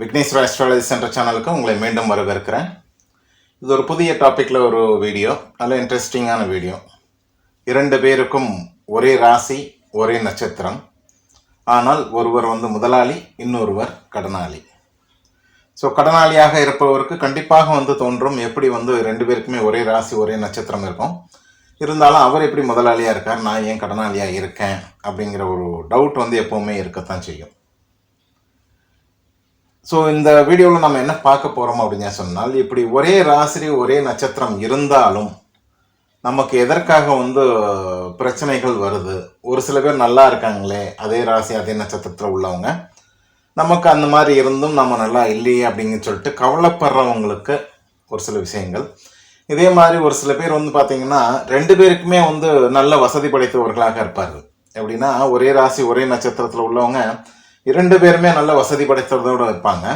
Vigneshwara astrology centre சேனலுக்கு உங்களை மீண்டும் வரவேற்கிறேன். இது ஒரு புதிய டாப்பிக்கில் ஒரு வீடியோ நல்ல இன்ட்ரெஸ்டிங்கான வீடியோ இரண்டு பேருக்கும் ஒரே ராசி ஒரே நட்சத்திரம். ஆனால் ஒருவர் வந்து முதலாளி இன்னொருவர் கடனாளி. ஸோ கடனாளியாக இருப்பவருக்கு கண்டிப்பாக வந்து தோன்றும் எப்படி வந்து ரெண்டு பேருக்குமே ஒரே ராசி ஒரே நட்சத்திரம் இருக்கும். இருந்தாலும் அவர் எப்படி முதலாளியாக இருக்கார் நான் ஏன் கடனாளியாக இருக்கேன் அப்படிங்கிற ஒரு டவுட் வந்து எப்போவுமே இருக்கத்தான் செய்யும். ஸோ இந்த வீடியோவில் நம்ம என்ன பார்க்க போகிறோம் அப்படின்னு சொன்னால் இப்படி ஒரே ராசி ஒரே நட்சத்திரம் இருந்தாலும் நமக்கு எதற்காக வந்து பிரச்சனைகள் வருது? ஒரு சில பேர் நல்லா இருக்காங்களே அதே ராசி அதே நட்சத்திரத்தில் உள்ளவங்க. நமக்கு அந்த மாதிரி இருந்தும் நம்ம நல்லா இல்லையே அப்படின்னு சொல்லிட்டு கவலைப்படுறவங்களுக்கு ஒரு சில விஷயங்கள். இதே மாதிரி ஒரு சில பேர் வந்து பார்த்தீங்கன்னா ரெண்டு பேருக்குமே வந்து நல்ல வசதி படைத்தவர்களாக இருப்பார்கள். எப்படின்னா ஒரே ராசி ஒரே நட்சத்திரத்தில் உள்ளவங்க இரண்டு பேருமே நல்ல வசதி படைத்ததோடு இருப்பாங்க.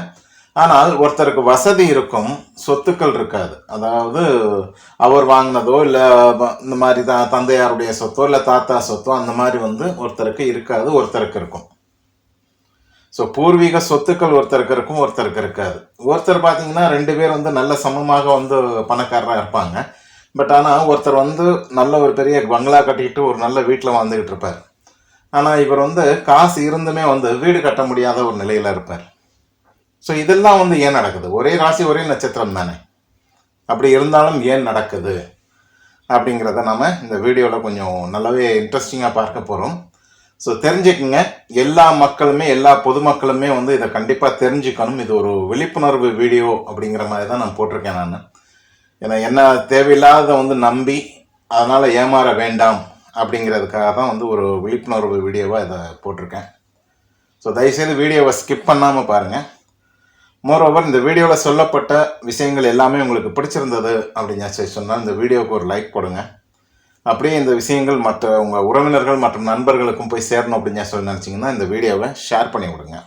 ஆனால் ஒருத்தருக்கு வசதி இருக்கும் சொத்துக்கள் இருக்காது. அதாவது அவர் வாங்கினதோ இல்லை இந்த மாதிரி தான் தந்தையாருடைய சொத்தோ இல்லை தாத்தா சொத்தோ அந்த மாதிரி வந்து ஒருத்தருக்கு இருக்காது ஒருத்தருக்கு இருக்கும். ஸோ பூர்வீக சொத்துக்கள் ஒருத்தருக்கு இருக்கும் ஒருத்தருக்கு இருக்காது. ஒருத்தர் பார்த்தீங்கன்னா ரெண்டு பேர் வந்து நல்ல சமமாக வந்து பணக்காரராக இருப்பாங்க. பட் ஆனால் ஒருத்தர் வந்து நல்ல ஒரு பெரிய பங்களா கட்டிக்கிட்டு ஒரு நல்ல வீட்டில் வாழ்ந்துக்கிட்டு இருப்பார். ஆனால் இவர் வந்து காசு இருந்துமே வந்து வீடு கட்ட முடியாத ஒரு நிலையில் இருப்பார். ஸோ இதெல்லாம் வந்து ஏன் நடக்குது? ஒரே ராசி ஒரே நட்சத்திரம் தானே. அப்படி இருந்தாலும் ஏன் நடக்குது? அப்படிங்கிறத நம்ம இந்த வீடியோவில் கொஞ்சம் நல்லாவே இன்ட்ரெஸ்டிங்காக பார்க்க போகிறோம் ஸோ தெரிஞ்சுக்குங்க. எல்லா மக்களுமே எல்லா பொதுமக்களுமே வந்து இதை கண்டிப்பாக தெரிஞ்சுக்கணும். இது ஒரு விழிப்புணர்வு வீடியோ அப்படிங்கிற மாதிரி தான் நான் போட்டிருக்கேன் நான். ஏன்னா என்ன தேவையில்லாத வந்து நம்பி அதனால் ஏமாற வேண்டாம் அப்படிங்கிறதுக்காக தான் வந்து ஒரு விழிப்புணர்வு வீடியோவாக இதை போட்டிருக்கேன். ஸோ தயவுசெய்து வீடியோவை ஸ்கிப் பண்ணாமல் பாருங்கள் மோரோவர் இந்த வீடியோவில் சொல்லப்பட்ட விஷயங்கள் எல்லாமே உங்களுக்கு பிடிச்சிருந்தது அப்படின்னு சொன்னால் இந்த வீடியோவுக்கு ஒரு லைக் கொடுங்க அப்படியே இந்த விஷயங்கள் மற்ற உங்கள் உறவினர்கள் மற்றும் நண்பர்களுக்கும் போய் சேரணும் அப்படின்னு சொல்லி நினச்சிங்கன்னா இந்த வீடியோவை ஷேர் பண்ணி விடுங்க.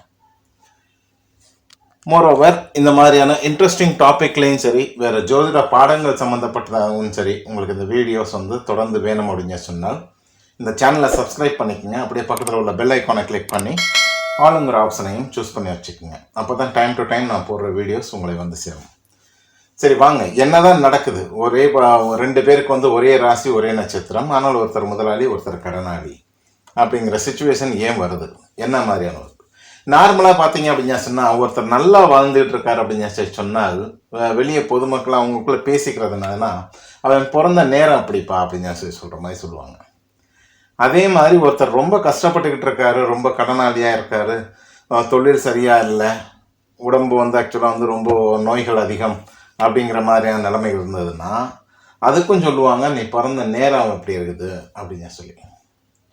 மோரோவர் இந்த மாதிரியான இன்ட்ரெஸ்டிங் டாபிக்லேயும் சரி வேறு ஜோதிட பாடங்கள் சம்மந்தப்பட்டதாகவும் சரி உங்களுக்கு இந்த வீடியோஸ் வந்து தொடர்ந்து வேணும் அப்படின்னு சொன்னால் இந்த சேனலை சப்ஸ்கிரைப் பண்ணிக்கோங்க. அப்படியே பக்கத்தில் உள்ள பெல் ஐக்கானை கிளிக் பண்ணி ஆளுங்கிற ஆப்ஷனையும் சூஸ் பண்ணி வச்சுக்கோங்க. அப்போ தான் டைம் டு டைம் நான் போடுற வீடியோஸ் உங்களை வந்து சேரும். சரி வாங்க. என்ன தான் நடக்குது? ஒரே ரெண்டு பேருக்கு வந்து ஒரே ராசி ஒரே நட்சத்திரம். ஆனால் ஒருத்தர் முதலாளி ஒருத்தர் கடனாளி அப்படிங்கிற சுச்சுவேஷன் ஏன் வருது? என்ன மாதிரியான வருது நார்மலாக பார்த்தீங்க அப்படின்னு சொன்னால் ஒருத்தர் நல்லா வாழ்ந்துகிட்டு இருக்காரு அப்படின்னு சொன்னால் வெளியே பொதுமக்கள் அவங்களுக்குள்ளே பேசிக்கிறதுனால அவன் பிறந்த நேரம் அப்படிப்பா அப்படின்னு சொல்லி சொல்கிற மாதிரி சொல்லுவாங்க. அதே மாதிரி ஒருத்தர் ரொம்ப கஷ்டப்பட்டுக்கிட்டு இருக்காரு ரொம்ப கடனாளியாக இருக்காரு. தொழில் சரியாக இல்லை. உடம்பு வந்து ஆக்சுவலாக வந்து ரொம்ப நோய்கள் அதிகம் அப்படிங்கிற மாதிரியான நிலைமை இருந்ததுன்னா அதுக்கும் சொல்லுவாங்க நீ பிறந்த நேரம் எப்படி இருக்குது அப்படின்னு சொல்லி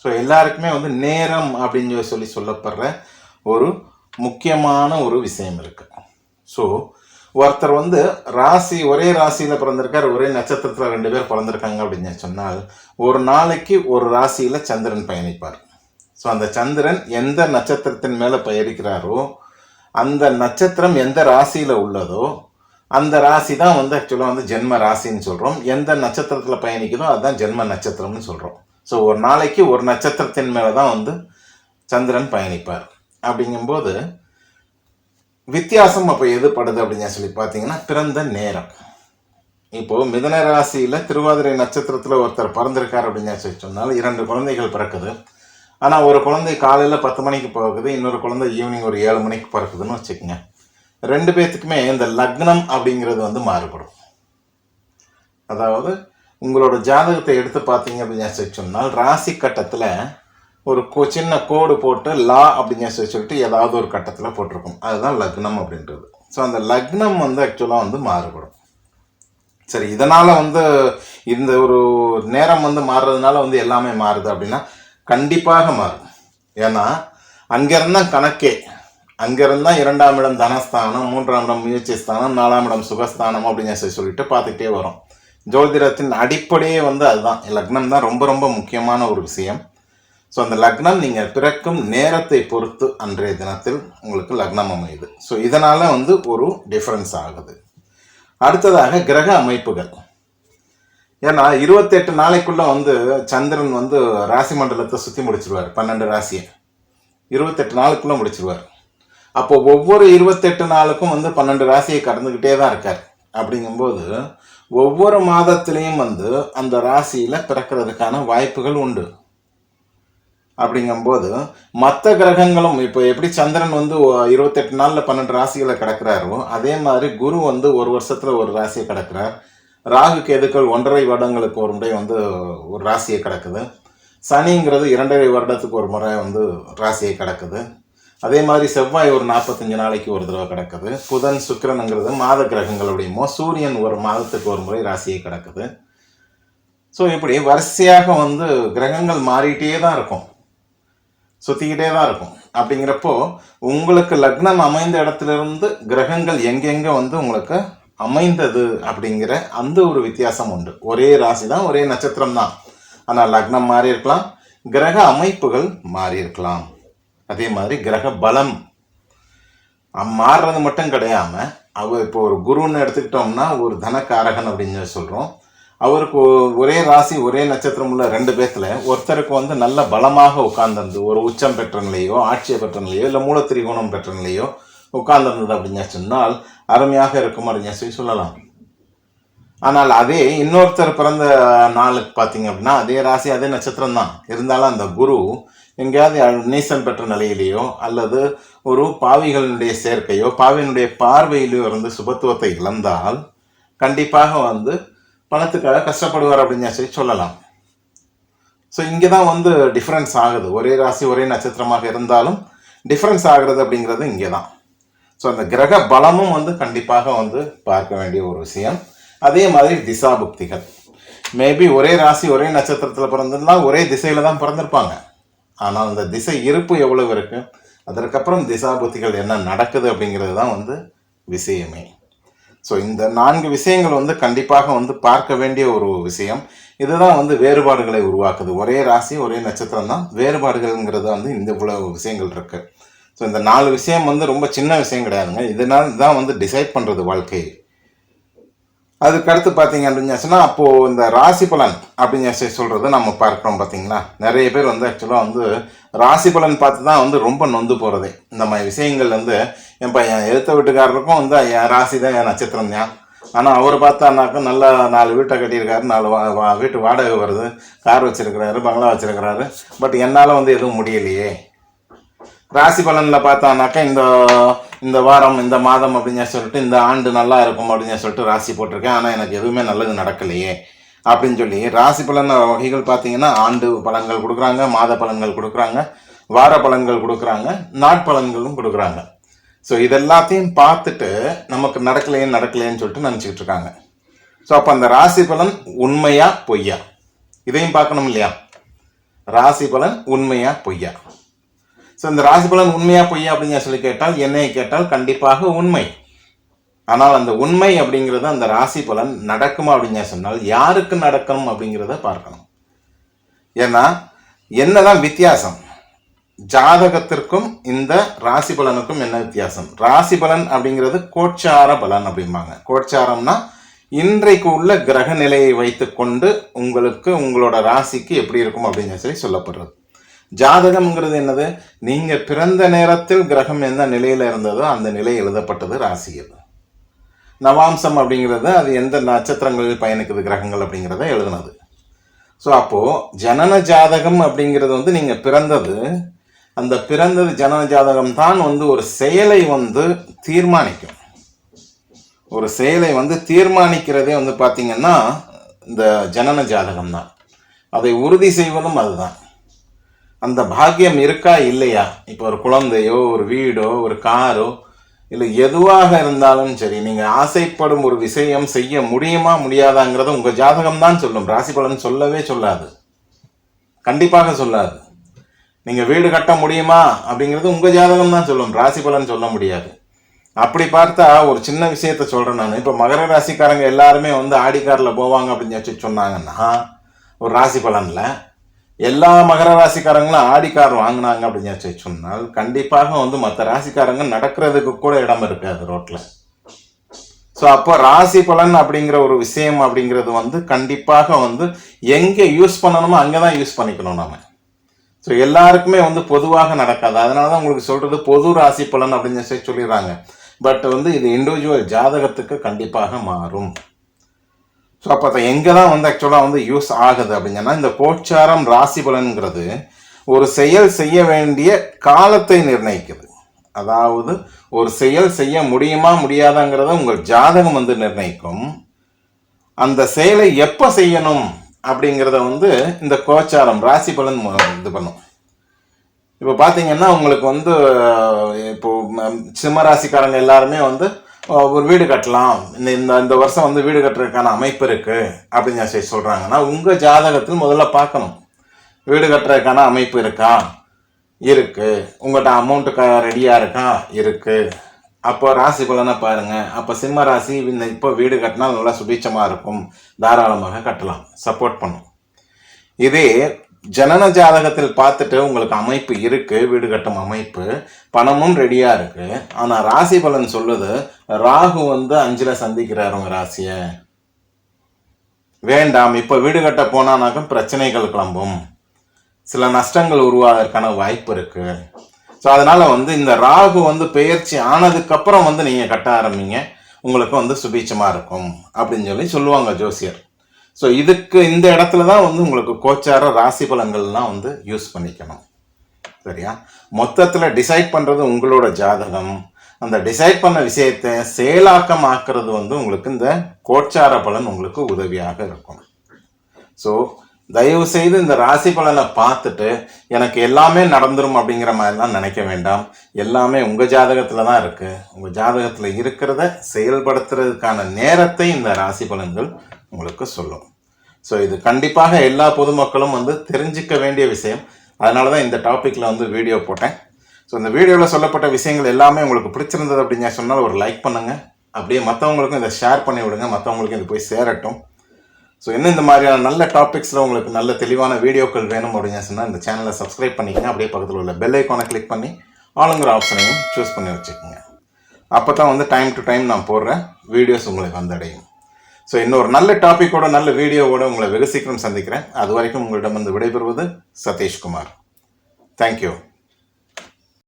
ஸோ எல்லாருக்குமே வந்து நேரம் அப்படின்னு சொல்லி சொல்லப்படுற ஒரு முக்கியமான ஒரு விஷயம் இருக்குது ஸோ ஒருத்தர் வந்து ராசி ஒரே ராசியில் பிறந்திருக்கார் ஒரே நட்சத்திரத்தில் ரெண்டு பேர் பிறந்திருக்காங்க அப்படின்னு சொன்னால் ஒரு நாளைக்கு ஒரு ராசியில் சந்திரன் பயணிப்பார். ஸோ அந்த சந்திரன் எந்த நட்சத்திரத்தின் மேலே பயணிக்கிறாரோ அந்த நட்சத்திரம் எந்த ராசியில் உள்ளதோ அந்த ராசி தான் வந்து ஆக்சுவலாக வந்து ஜென்ம ராசின்னு சொல்கிறோம் எந்த நட்சத்திரத்தில் பயணிக்குதோ அதுதான் ஜென்ம நட்சத்திரம்னு சொல்கிறோம் ஸோ ஒரு நாளைக்கு ஒரு நட்சத்திரத்தின் மேலே தான் வந்து சந்திரன் பயணிப்பார். அப்படிங்கும்போது வித்தியாசம் அப்போ எது படுது அப்படின்னு சொல்லி பார்த்தீங்கன்னா பிறந்த நேரம். இப்போ மிதன ராசியில் திருவாதிரை நட்சத்திரத்தில் ஒருத்தர் பிறந்திருக்கார் அப்படின்னு சொல்லி சொன்னால் இரண்டு குழந்தைகள் பிறக்குது. ஆனால் ஒரு குழந்தை காலையில் பத்து மணிக்கு பிறக்குது இன்னொரு குழந்தை ஈவினிங் ஒரு ஏழு மணிக்கு பிறக்குதுன்னு வச்சுக்கோங்க. ரெண்டு பேர்த்துக்குமே இந்த லக்னம் அப்படிங்கிறது வந்து மாறுபடும். அதாவது உங்களோட ஜாதகத்தை எடுத்து பார்த்தீங்க அப்படின்னு சொல்லி சொன்னால் ராசி கட்டத்தில் ஒரு சின்ன கோடு போட்டு லா அப்படின்னு சொல்லி சொல்லிட்டு ஏதாவது ஒரு கட்டத்தில் போட்டிருக்கும். அதுதான் லக்னம் அப்படின்றது. ஸோ அந்த லக்னம் வந்து ஆக்சுவலாக வந்து மாறுபடும். சரி இதனால் வந்து இந்த ஒரு நேரம் வந்து மாறுறதுனால வந்து எல்லாமே மாறுது அப்படின்னா கண்டிப்பாக மாறும். ஏன்னா அங்கேருந்தான் கணக்கே அங்கேருந்தான் இரண்டாம் இடம் தனஸ்தானம் மூன்றாம் இடம் முயற்சி ஸ்தானம் நாலாம் இடம் சுகஸ்தானம் அப்படின்னு சொல்லி சொல்லிட்டு பார்த்துக்கிட்டே வரும். ஜோதிடத்தின் அடிப்படையே வந்து அதுதான். லக்னம் தான் ரொம்ப ரொம்ப முக்கியமான ஒரு விஷயம். ஸோ அந்த லக்னம் நீங்கள் பிறக்கும் நேரத்தை பொறுத்து அன்றைய தினத்தில் உங்களுக்கு லக்னம் அமையுது. ஸோ இதனால் வந்து ஒரு டிஃப்ரென்ஸ் ஆகுது. அடுத்ததாக கிரக அமைப்புகள். ஏன்னா இருபத்தெட்டு நாளைக்குள்ளே வந்து சந்திரன் வந்து ராசி மண்டலத்தை சுற்றி முடிச்சிருவார். பன்னெண்டு ராசியை. இருபத்தெட்டு நாளுக்குள்ளே முடிச்சிருவார். அப்போ ஒவ்வொரு இருபத்தெட்டு நாளுக்கும் வந்து பன்னெண்டு ராசியை கடந்துக்கிட்டே தான் இருக்கார். அப்படிங்கும்போது ஒவ்வொரு மாதத்துலேயும் வந்து அந்த ராசியில் பிறக்கிறதுக்கான வாய்ப்புகள் உண்டு. அப்படிங்கும்போது மற்ற கிரகங்களும் இப்போ எப்படி சந்திரன் வந்து இருபத்தெட்டு நாளில் பன்னெண்டு ராசிகளை கிடக்கிறாரோ அதே மாதிரி குரு வந்து ஒரு வருஷத்தில் ஒரு ராசியை கிடக்கிறார். ராகு கேதுக்கள் ஒன்றரை வருடங்களுக்கு ஒரு முறை வந்து ஒரு ராசியை கிடக்குது. சனிங்கிறது இரண்டரை வருடத்துக்கு ஒரு முறை வந்து ராசியை கிடக்குது. அதே மாதிரி செவ்வாய் ஒரு நாற்பத்தஞ்சு நாளைக்கு ஒரு தடவை கிடக்குது. புதன் சுக்கிரனுங்கிறது மாத கிரகங்களுடையமோ சூரியன் ஒரு மாதத்துக்கு ஒரு முறை ராசியை கிடக்குது. ஸோ இப்படி வரிசையாக வந்து கிரகங்கள் மாறிட்டே தான் இருக்கும். சுற்றிக்கிட்டே தான் இருக்கும். அப்படிங்கிறப்போ உங்களுக்கு லக்னம் அமைந்த இடத்துல இருந்து கிரகங்கள் எங்கெங்கே வந்து உங்களுக்கு அமைந்தது அப்படிங்கிற அந்த ஒரு வித்தியாசம் உண்டு. ஒரே ராசி தான் ஒரே நட்சத்திரம் தான். ஆனால் லக்னம் மாறி இருக்கலாம் கிரக அமைப்புகள் மாறி இருக்கலாம். அதே மாதிரி கிரக பலம். மாறுறது மட்டும் கிடையாமல் அவர் இப்போ ஒரு குருன்னு எடுத்துக்கிட்டோம்னா ஒரு தனக்காரகன் அப்படின்னு சொல்கிறோம் அவருக்கு ஒரே ராசி ஒரே நட்சத்திரம் உள்ள ரெண்டு பேர்த்தில் ஒருத்தருக்கு வந்து நல்ல பலமாக உட்கார்ந்துருந்து ஒரு உச்சம் பெற்ற நிலையோ ஆட்சியை பெற்ற நிலையோ இல்லை மூலத்திரிகோணம் பெற்ற நிலையோ உட்கார்ந்துருந்தது அப்படின்னு சொன்னால் அருமையாக இருக்கும் அப்படின்னு சொல்லி சொல்லலாம். ஆனால் அதே இன்னொருத்தர் பிறந்த நாளுக்கு பார்த்தீங்க அப்படின்னா அதே ராசி அதே நட்சத்திரம் தான். இருந்தாலும் அந்த குரு எங்கேயாவது நீசம் பெற்ற நிலையிலேயோ அல்லது ஒரு பாவிகளுடைய சேர்க்கையோ பாவியினுடைய பார்வையிலோ இருந்து சுபத்துவத்தை இழந்தால் கண்டிப்பாக வந்து பணத்துக்காக கஷ்டப்படுவார் அப்படின்னு சொல்லி சொல்லலாம். ஸோ இங்கே தான் வந்து டிஃப்ரென்ஸ் ஆகுது. ஒரே ராசி ஒரே நட்சத்திரமாக இருந்தாலும் டிஃப்ரென்ஸ் ஆகிறது அப்படிங்கிறது இங்கே தான் ஸோ அந்த கிரக பலமும் வந்து கண்டிப்பாக வந்து பார்க்க வேண்டிய ஒரு விஷயம். அதே மாதிரி திசாபுக்திகள். மேபி ஒரே ராசி ஒரே நட்சத்திரத்தில் பிறந்திருந்தா ஒரே திசையில் தான் பிறந்திருப்பாங்க. ஆனால் அந்த திசை இருப்பு எவ்வளவு இருக்குது அதற்கப்புறம் திசாபுத்திகள் என்ன நடக்குது அப்படிங்கிறது தான் வந்து விஷயமே. ஸோ இந்த நான்கு விஷயங்கள் வந்து கண்டிப்பாக வந்து பார்க்க வேண்டிய ஒரு விஷயம். இதுதான் வந்து வேறுபாடுகளை உருவாக்குது. ஒரே ராசி ஒரே நட்சத்திரம் தான் வேறுபாடுகள்ங்கிறது வந்து இந்த இவ்வளவு விஷயங்கள் இருக்கு. ஸோ இந்த நாலு விஷயம் வந்து ரொம்ப சின்ன விஷயம் கிடையாதுங்க. இதனால தான் வந்து டிசைட் பண்ணுறது வாழ்க்கை. அதுக்கடுத்து பார்த்தீங்க அப்படின்னு அப்போது இந்த ராசி பலன் அப்படின்னு சொல்லி சொல்கிறது நம்ம பார்க்குறோம் பார்த்தீங்களா? நிறைய பேர் வந்து ஆக்சுவலாக வந்து ராசி பலன் பார்த்து தான் வந்து ரொம்ப நொந்து போகிறதே இந்த மாதிரி விஷயங்கள் வந்து என் பையன் எழுத்த வீட்டுக்காரருக்கும் வந்து என் ராசி தான் என் நட்சத்திரம் தான். ஆனால் அவர் பார்த்தானாக்கா நல்லா நாலு வீட்டை கட்டியிருக்காரு நாலு வா வா- வீட்டு வாடகை வருது கார் வச்சுருக்கிறாரு பங்களா வச்சுருக்கிறாரு. பட் என்னால் வந்து எதுவும் முடியலையே. ராசி பலனில் பார்த்தானாக்கா இந்த இந்த வாரம் இந்த மாதம் அப்படின்னு சொல்லிட்டு இந்த ஆண்டு நல்லா இருக்கும் அப்படின்னு சொல்லிட்டு ராசி போட்டிருக்கேன். ஆனால் எனக்கு எதுவுமே நல்லது நடக்கலையே அப்படின்னு சொல்லி. ராசி பலன் வகைகள் பார்த்தீங்கன்னா ஆண்டு பலன்கள் கொடுக்குறாங்க மாத பலன்கள் கொடுக்குறாங்க வார பலன்கள் கொடுக்குறாங்க நாட்பலன்களும் கொடுக்குறாங்க. ஸோ இதெல்லாத்தையும் பார்த்துட்டு நமக்கு நடக்கலையே நடக்கலையேன்னு சொல்லிட்டு நினச்சிக்கிட்டு இருக்காங்க. ஸோ அப்போ அந்த ராசி பலன் உண்மையா பொய்யா? இதையும் பார்க்கணும் இல்லையா? ராசி பலன் உண்மையா பொய்யா? ஸோ இந்த ராசி பலன் உண்மையா பொய்யா அப்படின்னு சொல்லி கேட்டால் என்னை கேட்டால் கண்டிப்பாக உண்மை. ஆனால் அந்த உண்மை அப்படிங்கிறது அந்த ராசி பலன் நடக்குமா அப்படின்னு சொன்னால் யாருக்கு நடக்கணும் அப்படிங்கிறத பார்க்கணும். ஏன்னா என்னதான் வித்தியாசம் ஜாதகத்திற்கும் இந்த ராசி பலனுக்கும் என்ன வித்தியாசம்? ராசி பலன் அப்படிங்கிறது கோட்சார பலன் அப்படிம்பாங்க. கோட்சாரம்னா இன்றைக்கு உள்ள கிரக நிலையை வைத்துக்கொண்டு உங்களுக்கு உங்களோட ராசிக்கு எப்படி இருக்கும் அப்படின்னு சொல்லி சொல்லப்படுறது. ஜாதகம்ங்கிறது என்னது? நீங்கள் பிறந்த நேரத்தில் கிரகம் எந்த நிலையில் இருந்ததோ அந்த நிலை எழுதப்பட்டது ராசி அது. நவாம்சம் அப்படிங்கிறது அது எந்த நட்சத்திரங்களில் பயணிக்குது கிரகங்கள் அப்படிங்கிறத எழுதுனது. ஸோ அப்போது ஜனன ஜாதகம் அப்படிங்கிறது வந்து நீங்கள் பிறந்தது அந்த பிறந்தது ஜனன ஜாதகம் தான் வந்து ஒரு செயலை வந்து தீர்மானிக்கும். ஒரு செயலை வந்து தீர்மானிக்கிறதே வந்து பார்த்திங்கன்னா இந்த ஜனன ஜாதகம் தான். அதை உறுதி செய்வதும் அதுதான். அந்த பாக்கியம் இருக்கா இல்லையா? இப்போ ஒரு குழந்தையோ ஒரு வீடோ ஒரு காரோ இல்லை எதுவாக இருந்தாலும் சரி நீங்கள் ஆசைப்படும் ஒரு விஷயம் செய்ய முடியுமா முடியாதாங்கிறத உங்கள் ஜாதகம் தான் சொல்லும். ராசி பலன் சொல்லவே சொல்லாது. கண்டிப்பாக சொல்லாது. நீங்கள் வீடு கட்ட முடியுமா அப்படிங்கிறது உங்கள் ஜாதகம் தான் சொல்லும். ராசி பலன் சொல்ல முடியாது. அப்படி பார்த்தா ஒரு சின்ன விஷயத்த சொல்கிறேன் நான். இப்போ மகர ராசிக்காரங்க எல்லாருமே வந்து ஆடி காரில் போவாங்க அப்படின்னு வச்சு சொன்னாங்கன்னா ஒரு ராசி பலனில் எல்லா மகர ராசிக்காரங்களும் ஆடி கார் வாங்கினாங்க அப்படின்னு சொல்லி சொன்னால் கண்டிப்பாக வந்து மற்ற ராசிக்காரங்க நடக்கிறதுக்கு கூட இடம் இருக்காது ரோட்டில் ஸோ அப்போ ராசி பலன் அப்படிங்கிற ஒரு விஷயம் அப்படிங்கிறது வந்து கண்டிப்பாக வந்து எங்கே யூஸ் பண்ணணுமோ அங்கே தான் யூஸ் பண்ணிக்கணும் நம்ம ஸோ எல்லாருக்குமே வந்து பொதுவாக நடக்காது. அதனால தான் உங்களுக்கு சொல்கிறது பொது ராசி பலன் அப்படின்னு சொல்லி சொல்லிடுறாங்க. பட் வந்து இது இண்டிவிஜுவல் ஜாதகத்துக்கு கண்டிப்பாக மாறும். ஸோ அப்போ எங்கே தான் வந்து ஆக்சுவலாக வந்து யூஸ் ஆகுது அப்படின்னா இந்த கோச்சாரம் ராசி பலன்கிறது ஒரு செயல் செய்ய வேண்டிய காலத்தை நிர்ணயிக்குது. அதாவது ஒரு செயல் செய்ய முடியுமா முடியாதாங்கிறத உங்கள் ஜாதகம் வந்து நிர்ணயிக்கும். அந்த செயலை எப்போ செய்யணும்? அப்படிங்கிறத வந்து இந்த கோச்சாரம் ராசி பலன் இது பண்ணும். இப்போ பார்த்தீங்கன்னா உங்களுக்கு வந்து இப்போது இப்போ சிம்ம ராசிக்காரங்க எல்லாருமே வந்து ஒரு வீடு கட்டலாம். இந்த இந்த இந்த வருஷம் வந்து வீடு கட்டுறதுக்கான அமைப்பு இருக்கு அப்படின்னு சொல்லி சொல்றாங்கன்னா உங்க ஜாதகத்தில் முதல்ல பார்க்கணும். வீடு கட்டுறதுக்கான அமைப்பு இருக்கா? இருக்கு. உங்கள்கிட்ட அமௌண்ட்டு ரெடியாக இருக்கா? இருக்குது அப்போ ராசி பலனை பாருங்க. அப்போ சிம்ம ராசி இந்த இப்போ வீடு கட்டினா நல்லா சுபீட்சமாக இருக்கும். தாராளமாக கட்டலாம். சப்போர்ட் பண்ணும். இதே ஜனன ஜாதகத்தில் பார்த்துட்டு உங்களுக்கு அமைப்பு இருக்குது வீடு கட்டும் அமைப்பு. பணமும் ரெடியாக இருக்குது ஆனால் ராசி பலன் சொல்லுது ராகு வந்து அஞ்சில் சந்திக்கிறார் உங்கள் ராசியை. வேண்டாம். இப்போ வீடு கட்ட போனானாக்கும் பிரச்சனைகள் கிளம்பும். சில நஷ்டங்கள் உருவாவதற்கான வாய்ப்பு இருக்குது ஸோ அதனால் வந்து இந்த ராகு வந்து பெயர்ச்சி ஆனதுக்கப்புறம் வந்து நீங்கள் கட்ட ஆரம்பிங்க. உங்களுக்கு வந்து சுபீட்சமாக இருக்கும். அப்படின்னு சொல்லி சொல்லுவாங்க ஜோசியர். ஸோ இதுக்கு இந்த இடத்துல தான் வந்து உங்களுக்கு கோச்சார ராசி பலன்கள்லாம் வந்து யூஸ் பண்ணிக்கணும். சரியா? மொத்தத்தில் டிசைட் பண்ணுறது உங்களோட ஜாதகம். அந்த டிசைட் பண்ண விஷயத்தை செயலாக்கம் ஆக்குறது வந்து உங்களுக்கு இந்த கோச்சார பலன் உங்களுக்கு உதவியாக இருக்கும். ஸோ தயவு செய்து இந்த ராசி பலனை பார்த்துட்டு எனக்கு எல்லாமே நடந்துரும் அப்படிங்கிற மாதிரிலாம் நினைக்க வேண்டாம். எல்லாமே உங்கள் ஜாதகத்தில் தான் இருக்குது உங்கள் ஜாதகத்தில் இருக்கிறத செயல்படுத்துறதுக்கான நேரத்தை இந்த ராசி பலன்கள் உங்களுக்கு சொல்லும். ஸோ இது கண்டிப்பாக எல்லா பொதுமக்களும் வந்து தெரிஞ்சுக்க வேண்டிய விஷயம். அதனால தான் இந்த டாப்பிக்கில் வந்து வீடியோ போட்டேன். ஸோ இந்த வீடியோவில் சொல்லப்பட்ட விஷயங்கள் எல்லாமே உங்களுக்கு பிடிச்சிருந்தது அப்படின்னு சொன்னால் ஒரு லைக் பண்ணுங்கள் அப்படியே மற்றவங்களுக்கும் இதை ஷேர் பண்ணி விடுங்க. மற்றவங்களுக்கும் இது போய் சேரட்டும். ஸோ இன்னும் இந்த மாதிரியான நல்ல டாபிக்ஸில் உங்களுக்கு நல்ல தெளிவான வீடியோக்கள் வேணும் அப்படின்னு சொன்னால் இந்த சேனலை சப்ஸ்கிரைப் பண்ணிக்கங்க. அப்படியே பக்கத்தில் உள்ள பெல் ஐக்கானை கிளிக் பண்ணி ஆளுங்கிற ஆப்ஷனையும் சூஸ் பண்ணி வச்சுக்கோங்க. அப்போ தான் வந்து டைம் டு டைம் நான் போடுற வீடியோஸ் உங்களுக்கு வந்தடையும். ஸோ இன்னொரு நல்ல டாப்பிக்கோட நல்ல வீடியோவோட உங்களை வெகு சீக்கிரம் சந்திக்கிறேன். அது வரைக்கும் உங்களிடம் வந்து விடைபெறுவது சதீஷ்குமார். தேங்க்யூ